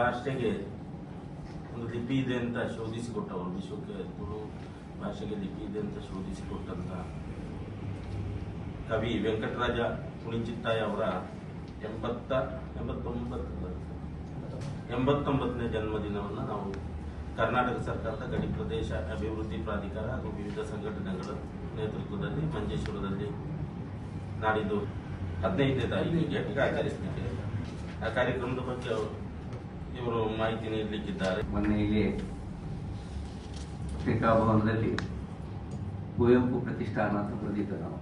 ಭಾಷೆಗೆ ಒಂದು ಲಿಪಿ ಇದೆ ಅಂತ ಶೋಧಿಸಿಕೊಟ್ಟವರು, ವಿಶ್ವಕ್ಕೆ ತುಳು ಭಾಷೆಗೆ ಲಿಪಿ ಇದೆ ಅಂತ ಶೋಧಿಸಿಕೊಟ್ಟಂತ ಕವಿ ವೆಂಕಟರಾಜ ಕುಣಿಚಿತ್ತಾಯ ಅವರ ಎಂಬತ್ತ, ಎಂಬತ್ತೊಂಬತ್ತು ಎಂಬತ್ತೊಂಬತ್ತನೇ ಜನ್ಮದಿನವನ್ನು ನಾವು ಕರ್ನಾಟಕ ಸರ್ಕಾರದ ಗಡಿ ಪ್ರದೇಶ ಅಭಿವೃದ್ಧಿ ಪ್ರಾಧಿಕಾರ ಹಾಗೂ ವಿವಿಧ ಸಂಘಟನೆಗಳ ನೇತೃತ್ವದಲ್ಲಿ ಮಂಜೇಶ್ವರದಲ್ಲಿ ನಾಡಿದ್ದು ಹದಿನೈದನೇ ತಾರೀಕಿಗೆ ಆಚರಿಸಲಿಕ್ಕೆ ಆ ಕಾರ್ಯಕ್ರಮದ ಬಗ್ಗೆ ಅವರು- ಇವರು ಮಾಹಿತಿ ನೀಡಲಿಕ್ಕಿದ್ದಾರೆ. ಮೊನ್ನೆ ಇಲ್ಲಿ ಪತ್ರಿಕಾಭವನದಲ್ಲಿ ಕುವೆಂಪು ಪ್ರತಿಷ್ಠಾನ ಅಂತ ಬರೆದಿದ್ದು ನಾವು.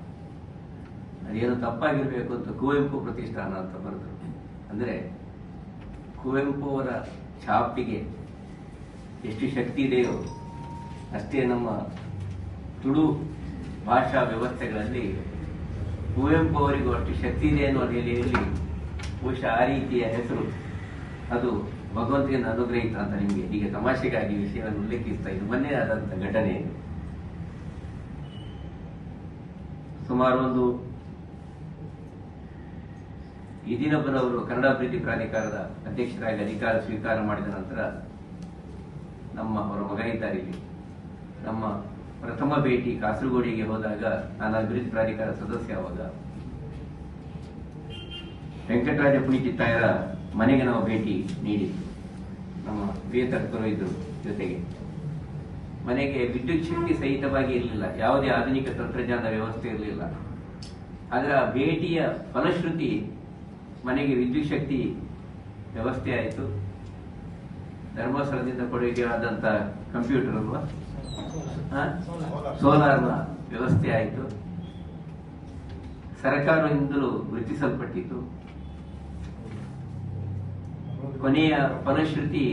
ಅದೇನು ತಪ್ಪಾಗಿರಬೇಕು ಅಂತ ಕುವೆಂಪು ಪ್ರತಿಷ್ಠಾನ ಅಂತ ಬರೆದ್ರು. ಅಂದರೆ ಕುವೆಂಪು ಅವರ ಛಾಪಿಗೆ ಎಷ್ಟು ಶಕ್ತಿ ಇದೆಯೋ ಅಷ್ಟೇ ನಮ್ಮ ತುಳು ಭಾಷಾ ವ್ಯವಸ್ಥೆಗಳಲ್ಲಿ ಕುವೆಂಪು ಅವರಿಗೂ ಅಷ್ಟು ಶಕ್ತಿ ಇದೆ ಅನ್ನೋ ನೆಲೆಯಲ್ಲಿ ಬಹುಶಃ ಆ ರೀತಿಯ ಹೆಸರು ಅದು ಭಗವಂತನ ಅನುಗ್ರಹಿತ ಅಂತ ನಿಮಗೆ. ಹೀಗೆ ತಮಾಷೆಗಾಗಿ ವಿಷಯವನ್ನು ಉಲ್ಲೇಖಿಸ್ತಾ ಇದು ಮೊನ್ನೆ ಆದಂತ ಘಟನೆ. ಸುಮಾರು ಒಂದು ಇದಿನೊಬ್ಬನವರು ಕನ್ನಡ ಪ್ರೀತಿ ಪ್ರಾಧಿಕಾರದ ಅಧ್ಯಕ್ಷರಾಗಿ ಅಧಿಕಾರ ಸ್ವೀಕಾರ ಮಾಡಿದ ನಂತರ ನಮ್ಮ ಅವರ ಮಗ ಇದ್ದಾರೆ ಇಲ್ಲಿ. ನಮ್ಮ ಪ್ರಥಮ ಭೇಟಿ ಕಾಸರಗೋಡಿಗೆ ಹೋದಾಗ ನಾನು ಅಭಿವೃದ್ಧಿ ಪ್ರಾಧಿಕಾರ ಸದಸ್ಯ ಆವಾಗ. ವೆಂಕಟರಾಜ ಪುಣಿಚಿತ್ತಾಯರ ಮನೆಗೆ ನಾವು ಭೇಟಿ ನೀಡಿದ್ದು ನಮ್ಮ ವೇತಕರು ಇದ್ರು ಜೊತೆಗೆ. ಮನೆಗೆ ವಿದ್ಯುತ್ ಶಕ್ತಿ ಸಹಿತವಾಗಿ ಇರಲಿಲ್ಲ. ಯಾವುದೇ ಆಧುನಿಕ ತಂತ್ರಜ್ಞಾನದ ವ್ಯವಸ್ಥೆ ಇರಲಿಲ್ಲ. ಅದರ ಭೇಟಿಯ ಫಲಶ್ರುತಿ ಮನೆಗೆ ವಿದ್ಯುತ್ ಶಕ್ತಿ ವ್ಯವಸ್ಥೆ ಆಯಿತು. ಧರ್ಮಸ್ಥಳದಿಂದ ಕೊಡುಗೆ ಆದಂತ ಕಂಪ್ಯೂಟರ್ ಅಲ್ವಾ? ಸೋಲಾರ್ ಸೋಲಾರ್ನ ವ್ಯವಸ್ಥೆ ಆಯಿತು. ಸರ್ಕಾರದಿಂದಲೂ ಗುರುತಿಸಲ್ಪಟ್ಟಿತು ಕೊನೆಯ ಫಲಶ್ರುತಿ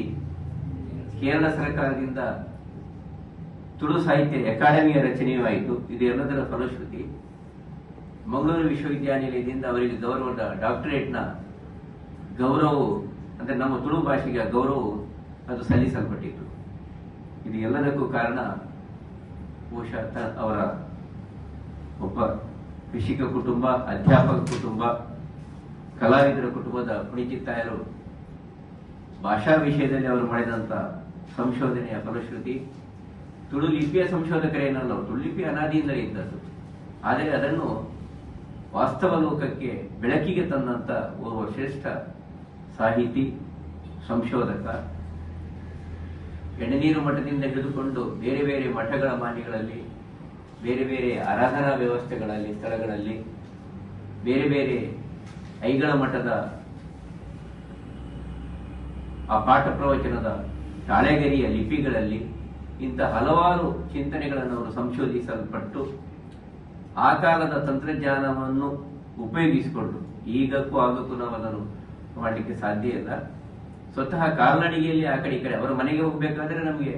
ಕೇರಳ ಸರ್ಕಾರದಿಂದ ತುಳು ಸಾಹಿತ್ಯ ಅಕಾಡೆಮಿಯ ರಚನೆಯೂ ಆಯಿತು ಇದು ಎಲ್ಲದರ ಫಲಶ್ರುತಿ ಮಂಗಳೂರು ವಿಶ್ವವಿದ್ಯಾನಿಲಯದಿಂದ ಅವರಿಗೆ ಗೌರವದ ಡಾಕ್ಟರೇಟ್ನ ಗೌರವವು, ಅಂದರೆ ನಮ್ಮ ತುಳು ಭಾಷೆಗೆ ಗೌರವವು ಅದು ಸಲ್ಲಿಸಲ್ಪಟ್ಟಿತ್ತು. ಇದು ಎಲ್ಲದಕ್ಕೂ ಕಾರಣ ಬಹುಶಃ ಅವರ ಒಬ್ಬ ಕೃಷಿಕ ಕುಟುಂಬ, ಅಧ್ಯಾಪಕ ಕುಟುಂಬ, ಕಲಾವಿದರ ಕುಟುಂಬದ ಪುಣಿಚಿತ್ತಾಯರು ಭಾಷಾ ವಿಷಯದಲ್ಲಿ ಅವರು ಮಾಡಿದಂತ ಸಂಶೋಧನೆಯ ಫಲಶ್ರುತಿ. ತುಳು ಲಿಪಿಯ ಸಂಶೋಧಕರೇನಲ್ಲ ತುಳು ಲಿಪಿ ಅನಾದಿಯಿಂದಲೇ ಇದ್ದದ್ದು. ಆದರೆ ಅದನ್ನು ವಾಸ್ತವ ಲೋಕಕ್ಕೆ ಬೆಳಕಿಗೆ ತಂದಂತ ಓರ್ವ ಶ್ರೇಷ್ಠ ಸಾಹಿತಿ, ಸಂಶೋಧಕ. ಎಣನೀರು ಮಠದಿಂದ ಹಿಡಿದುಕೊಂಡು ಬೇರೆ ಬೇರೆ ಮಠಗಳ ಮಾನ್ಯಗಳಲ್ಲಿ, ಬೇರೆ ಬೇರೆ ಆರಾಧನಾ ವ್ಯವಸ್ಥೆಗಳಲ್ಲಿ, ಸ್ಥಳಗಳಲ್ಲಿ, ಬೇರೆ ಬೇರೆ ಐಗಳ ಮಠದ ಆ ಪಾಠ ಪ್ರವಚನದ ತಾಳೆಗರಿಯ ಲಿಪಿಗಳಲ್ಲಿ ಇಂಥ ಹಲವಾರು ಚಿಂತನೆಗಳನ್ನು ಅವರು ಸಂಶೋಧಿಸಲ್ಪಟ್ಟು ಆ ಕಾಲದ ತಂತ್ರಜ್ಞಾನವನ್ನು ಉಪಯೋಗಿಸಿಕೊಂಡು ಈಗಕ್ಕೂ ಆಗಕ್ಕೂ ನಾವು ಅದನ್ನು ಮಾಡಲಿಕ್ಕೆ ಸಾಧ್ಯ ಇಲ್ಲ ಸ್ವತಃ ಕಾಲ್ನಡಿಗೆಯಲ್ಲಿ ಆ ಕಡೆ ಈ ಕಡೆ, ಅವರ ಮನೆಗೆ ಹೋಗ್ಬೇಕಾದ್ರೆ ನಮಗೆ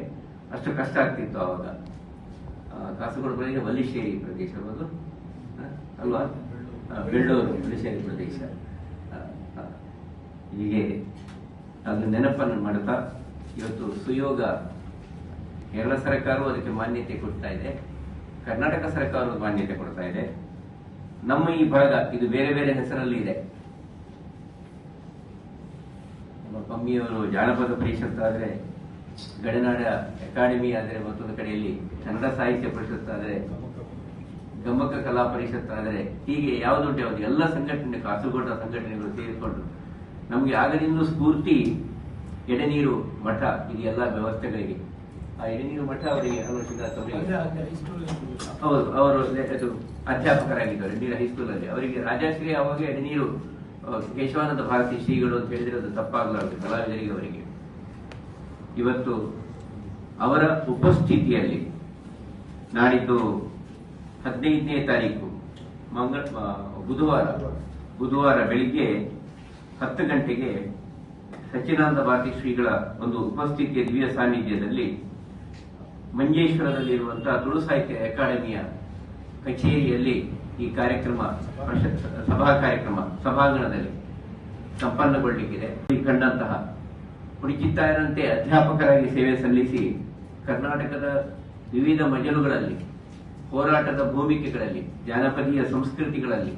ಅಷ್ಟು ಕಷ್ಟ ಆಗ್ತಿತ್ತು ಆವಾಗ ಕಾಸರಗೋಡು ಪ್ರದೇಶ ವಲ್ಲಿಶೇರಿ ಪ್ರದೇಶ ಅದು? ಅಲ್ವಾ ಬೆಳ್ಳೂರು, ವಲ್ಲಿಶೇರಿ ಪ್ರದೇಶ. ಹೀಗೆ ಅದು ನೆನಪನ್ನು ಮಾಡ್ತಾ ಇವತ್ತು ಸುಯೋಗ ಕೇರಳ ಸರ್ಕಾರವು ಅದಕ್ಕೆ ಮಾನ್ಯತೆ ಕೊಡ್ತಾ ಇದೆ, ಕರ್ನಾಟಕ ಸರ್ಕಾರವು ಮಾನ್ಯತೆ ಕೊಡ್ತಾ ಇದೆ. ನಮ್ಮ ಈ ಭಾಗ ಇದು ಬೇರೆ ಬೇರೆ ಹೆಸರಲ್ಲಿ ಇದೆ. ನಮ್ಮ ಪಮ್ಮಿಯವರು ಜಾನಪದ ಪರಿಷತ್ ಆದರೆ, ಗಡನಾಡ ಅಕಾಡೆಮಿ ಆದರೆ ಮತ್ತೊಂದು ಕಡೆಯಲ್ಲಿ ಕನ್ನಡ ಸಾಹಿತ್ಯ ಪರಿಷತ್ ಆದರೆ, ಗಮಕ ಕಲಾ ಪರಿಷತ್ ಆದರೆ, ಹೀಗೆ ಯಾವ್ದು ಯಾವುದು? ಎಲ್ಲ ಸಂಘಟನೆ, ಕಾಸರಗೋಡ ಸಂಘಟನೆಗಳು ಸೇರಿಕೊಂಡು ನಮಗೆ ಆಗದಿಂದ ಸ್ಫೂರ್ತಿ ಎಡೆನೀರು ಮಠ ಇದು ಎಲ್ಲ ವ್ಯವಸ್ಥೆಗಳಿಗೆ ಆ ಎಡೆನೀರು ಮಠ ಅವರಿಗೆ ಹೌದು ಅವರು ಅಧ್ಯಾಪಕರಾಗಿದ್ದಾರೆ ನೀರ ಹೈಸ್ಕೂಲ್ ಅಲ್ಲಿ. ಅವರಿಗೆ ರಾಜಾಶ್ರೀ ಅವಾಗ ಎಡೆನೀರು ಕೇಶವಾನಂದ ಭಾರತಿ ಶ್ರೀಗಳು ಅಂತ ಹೇಳಿದ್ರೆ ಅದು ತಪ್ಪಾಗಲಾರದು ಕಲಾವಿದರಿಗೆ ಅವರಿಗೆ. ಇವತ್ತು ಅವರ ಉಪಸ್ಥಿತಿಯಲ್ಲಿ ನಾಡಿದ್ದು ಹದಿನೈದನೇ ತಾರೀಕು ಮಂಗಳ ಬುಧವಾರ. ಬುಧವಾರ ಬೆಳಿಗ್ಗೆ ಹತ್ತು ಗಂಟೆಗೆ ಸಚ್ಚಿದಾನಂದ ಭಾರತಿ ಶ್ರೀಗಳ ಒಂದು ಉಪಸ್ಥಿತಿಯ ದಿವ್ಯ ಸಾನ್ನಿಧ್ಯದಲ್ಲಿ ಮಂಜೇಶ್ವರದಲ್ಲಿರುವಂತಹ ತುಳು ಸಾಹಿತ್ಯ ಅಕಾಡೆಮಿಯ ಕಚೇರಿಯಲ್ಲಿ ಈ ಕಾರ್ಯಕ್ರಮ ಸಭಾ ಕಾರ್ಯಕ್ರಮ ಸಭಾಂಗಣದಲ್ಲಿ ಸಂಪನ್ನಗೊಳ್ಳಿಕ್ಕಿದೆ. ಕಂಡಂತಹ ಪುಡಿಚಿತ್ತಾಯರಂತೆ ಅಧ್ಯಾಪಕರಾಗಿ ಸೇವೆ ಸಲ್ಲಿಸಿ ಕರ್ನಾಟಕದ ವಿವಿಧ ಮಜಲುಗಳಲ್ಲಿ, ಹೋರಾಟದ ಭೂಮಿಕೆಗಳಲ್ಲಿ, ಜಾನಪದೀಯ ಸಂಸ್ಕೃತಿಗಳಲ್ಲಿ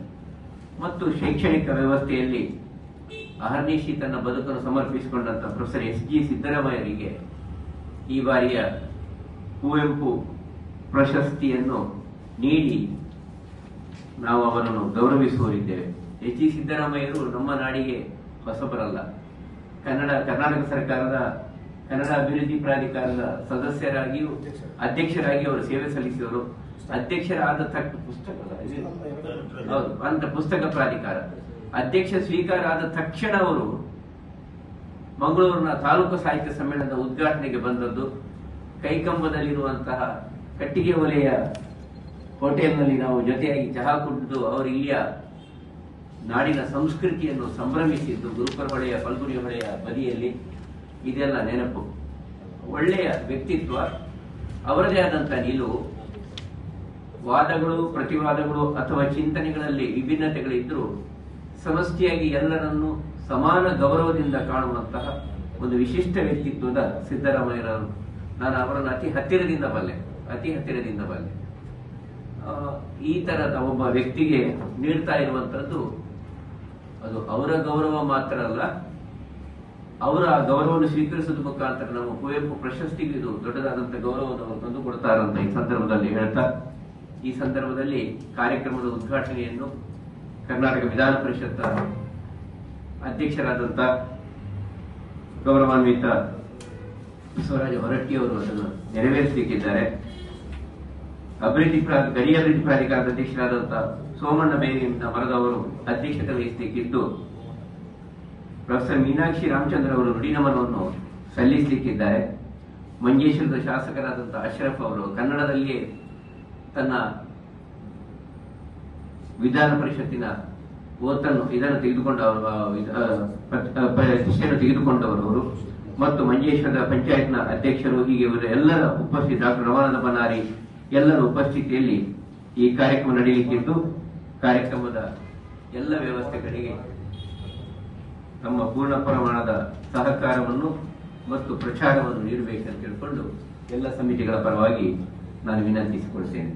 ಮತ್ತು ಶೈಕ್ಷಣಿಕ ವ್ಯವಸ್ಥೆಯಲ್ಲಿ ಅಹರ್ನಿಶಿ ತನ್ನ ಬದುಕನ್ನು ಸಮರ್ಪಿಸಿಕೊಂಡಂತ ಪ್ರೊಫೆಸರ್ ಎಸ್ ಜಿ ಸಿದ್ದರಾಮಯ್ಯರಿಗೆ ಈ ಬಾರಿಯ ಕುವೆಂಪು ಪ್ರಶಸ್ತಿಯನ್ನು ನೀಡಿ ನಾವು ಅವರನ್ನು ಗೌರವಿಸುವರಿದ್ದೇವೆ ಎಚ್ ಜಿ ಸಿದ್ದರಾಮಯ್ಯರು ನಮ್ಮ ನಾಡಿಗೆ ಹೊಸಬರಲ್ಲ. ಕನ್ನಡ, ಕರ್ನಾಟಕ ಸರ್ಕಾರದ, ಕನ್ನಡ ಅಭಿವೃದ್ಧಿ ಪ್ರಾಧಿಕಾರದ ಸದಸ್ಯರಾಗಿಯೂ ಅಧ್ಯಕ್ಷರಾಗಿ ಅವರು ಸೇವೆ ಸಲ್ಲಿಸಿದರು. ಅಧ್ಯಕ್ಷರಾದ ತಕ್ಕ ಪುಸ್ತಕ ಅಂತ ಪುಸ್ತಕ ಪ್ರಾಧಿಕಾರ. ಅಧ್ಯಕ್ಷ ಸ್ವೀಕಾರ ಆದ ತಕ್ಷಣ ಅವರು ಮಂಗಳೂರಿನ ತಾಲೂಕು ಸಾಹಿತ್ಯ ಸಮ್ಮೇಳನದ ಉದ್ಘಾಟನೆಗೆ ಬಂದದ್ದು. ಕೈಕಂಬದಲ್ಲಿರುವಂತಹ ಕಟ್ಟಿಗೆ ಒಲೆಯ ಹೋಟೆಲ್ನಲ್ಲಿ ನಾವು ಜೊತೆಯಾಗಿ ಚಹಾ ಕುಡಿದು ಅವರು ಇಲ್ಲಿಯ ನಾಡಿನ ಸಂಸ್ಕೃತಿಯನ್ನು ಸಂಭ್ರಮಿಸಿದ್ದು ಗುರುಪರ ಹೊಳೆಯ ಫಲ್ಗುಣಿ ಹೊಳೆಯ ಬದಿಯಲ್ಲಿ. ಇದೆಲ್ಲ ನೆನಪು. ಒಳ್ಳೆಯ ವ್ಯಕ್ತಿತ್ವ, ಅವರದೇ ಆದಂತಹ ನಿಲುವು. ವಾದಗಳು, ಪ್ರತಿವಾದಗಳು ಅಥವಾ ಚಿಂತನೆಗಳಲ್ಲಿ ವಿಭಿನ್ನತೆಗಳಿದ್ರೂ ಸಮಷ್ಟಿಯಾಗಿ ಎಲ್ಲರನ್ನು ಸಮಾನ ಗೌರವದಿಂದ ಕಾಣುವಂತಹ ಒಂದು ವಿಶಿಷ್ಟ ವ್ಯಕ್ತಿತ್ವದ ಸಿದ್ದರಾಮಯ್ಯನವರು. ನಾನು ಅವರನ್ನು ಅತಿ ಹತ್ತಿರದಿಂದ ಬಲ್ಲೆ, ಅತಿ ಹತ್ತಿರದಿಂದ ಬಲ್ಲೆ. ಈ ತರದ ಒಬ್ಬ ವ್ಯಕ್ತಿಗೆ ನೀಡ್ತಾ ಇರುವಂತದ್ದು ಅದು ಅವರ ಗೌರವ ಮಾತ್ರ ಅಲ್ಲ, ಅವರ ಗೌರವವನ್ನು ಸ್ವೀಕರಿಸಿದ ಮುಖಾಂತರ ನಮ್ಮ ಕುವೆಂಪು ಪ್ರಶಸ್ತಿಗೆ ಇದು ದೊಡ್ಡದಾದಂತ ಗೌರವವನ್ನು ತಂದು ಕೊಡ್ತಾರಂತ ಈ ಸಂದರ್ಭದಲ್ಲಿ ಹೇಳ್ತಾ, ಈ ಸಂದರ್ಭದಲ್ಲಿ ಕಾರ್ಯಕ್ರಮದ ಉದ್ಘಾಟನೆಯನ್ನು ಕರ್ನಾಟಕ ವಿಧಾನ ಪರಿಷತ್ ಅಧ್ಯಕ್ಷರಾದಂತ ಗೌರವಾನ್ವಿತ ಬಸವರಾಜ ಹೊರಟ್ಟಿ ಅವರು ಅದನ್ನು ನೆರವೇರಿಸಲಿಕ್ಕಿದ್ದಾರೆ. ಅಭಿವೃದ್ಧಿ ಗಡಿ ಅಭಿವೃದ್ಧಿ ಪ್ರಾಧಿಕಾರದ ಅಧ್ಯಕ್ಷರಾದಂತಹ ಸೋಮಣ್ಣ ಬೇರಿಯಿಂದ ಮರದವರು ಅಧ್ಯಕ್ಷತೆ ವಹಿಸಲಿಕ್ಕಿದ್ದು, ಪ್ರೊಫೆಸರ್ ಮೀನಾಕ್ಷಿ ರಾಮಚಂದ್ರ ಅವರು ನುಡಿನಮನವನ್ನು ಸಲ್ಲಿಸಲಿಕ್ಕಿದ್ದಾರೆ. ಮಂಜೇಶ್ವರದ ಶಾಸಕರಾದಂತಹ ಅಶ್ರಫ್ ಅವರು ಕನ್ನಡದಲ್ಲಿಯೇ ತನ್ನ ವಿಧಾನ ಪರಿಷತ್ತಿನ ಓತನ್ನು, ಇದನ್ನು ತೆಗೆದುಕೊಂಡ ಪ್ರತಿಷ್ಠೆಯನ್ನು ತೆಗೆದುಕೊಂಡವರು ಮತ್ತು ಮಂಜೇಶ್ವರದ ಪಂಚಾಯತ್ನ ಅಧ್ಯಕ್ಷರು, ಹೀಗೆ ಎಲ್ಲರ ಉಪಸ್ಥಿತಿ, ಡಾಕ್ಟರ್ ರಮಾನಂದ ಬನಾರಿ ಎಲ್ಲರ ಉಪಸ್ಥಿತಿಯಲ್ಲಿ ಈ ಕಾರ್ಯಕ್ರಮ ನಡೆಯಲಿಕ್ಕಿದ್ದು ಕಾರ್ಯಕ್ರಮದ ಎಲ್ಲ ವ್ಯವಸ್ಥೆಗಳಿಗೆ ತಮ್ಮ ಪೂರ್ಣ ಪ್ರಮಾಣದ ಸಹಕಾರವನ್ನು ಮತ್ತು ಪ್ರಚಾರವನ್ನು ನೀಡಬೇಕಂತ ತಿಳ್ಕೊಂಡು ಎಲ್ಲ ಸಮಿತಿಗಳ ಪರವಾಗಿ ನಾನು ವಿನಂತಿಸಿಕೊಳ್ತೇನೆ.